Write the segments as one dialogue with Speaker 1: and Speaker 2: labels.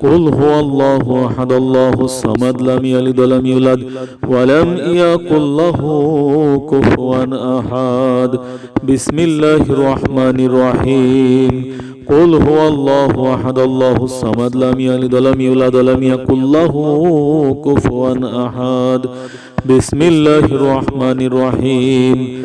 Speaker 1: قل هو الله احد الله الصمد لم يلد ولم يولد ولم يكن له كفوا احد بسم الله الرحمن الرحيم قل هو الله احد الله الصمد لم يلد ولم يولد ولم يكن له كفوا احد بسم الله الرحمن الرحيم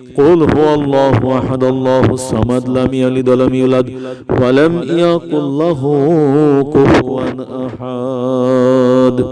Speaker 1: قل هو الله أحد الله الصمد لم يلد ولم يولد ولم يكن له كفوا أحد.